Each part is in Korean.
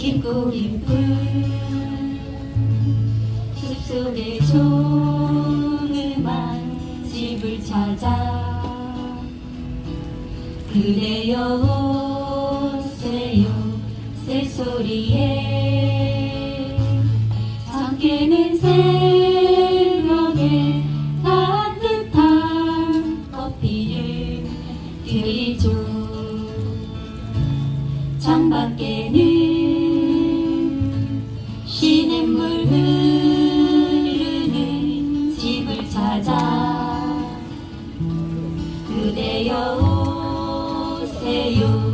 깊고 깊은 숲속의 조그만 집을 찾아 그대여 오세요 새소리에 잠깨는 새벽에 따뜻한 커피를 드리죠. 창밖에는 오세요.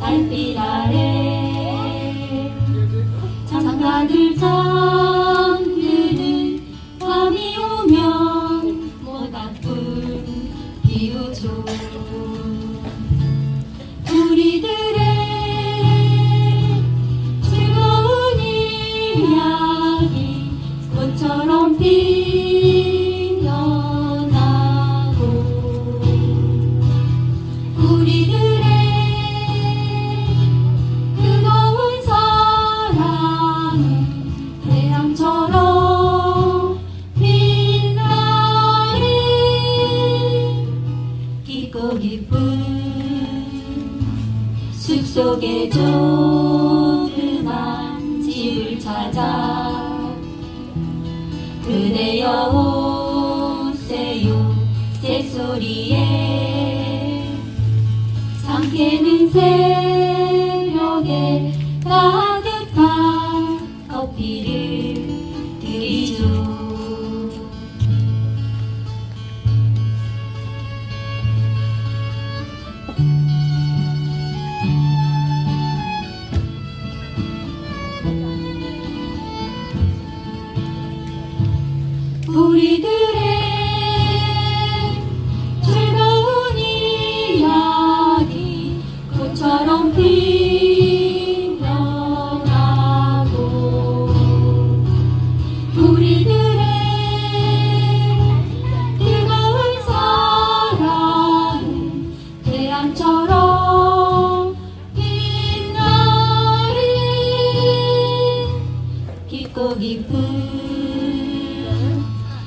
달빛 아래 장가들 잠드는 밤이 오면 모닥불 피우죠. 우리들 숲속의 조그만 집을 찾아 그대여 오세요 새소리에 잠깨는 새벽에 따뜻한 커피를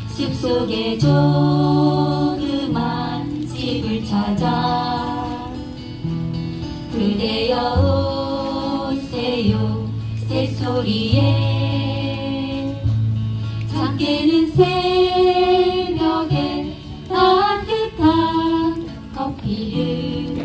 숲속의 조그만 집을 찾아 그대여 오세요. 새소리에 잠깨는 새벽에 따뜻한 커피를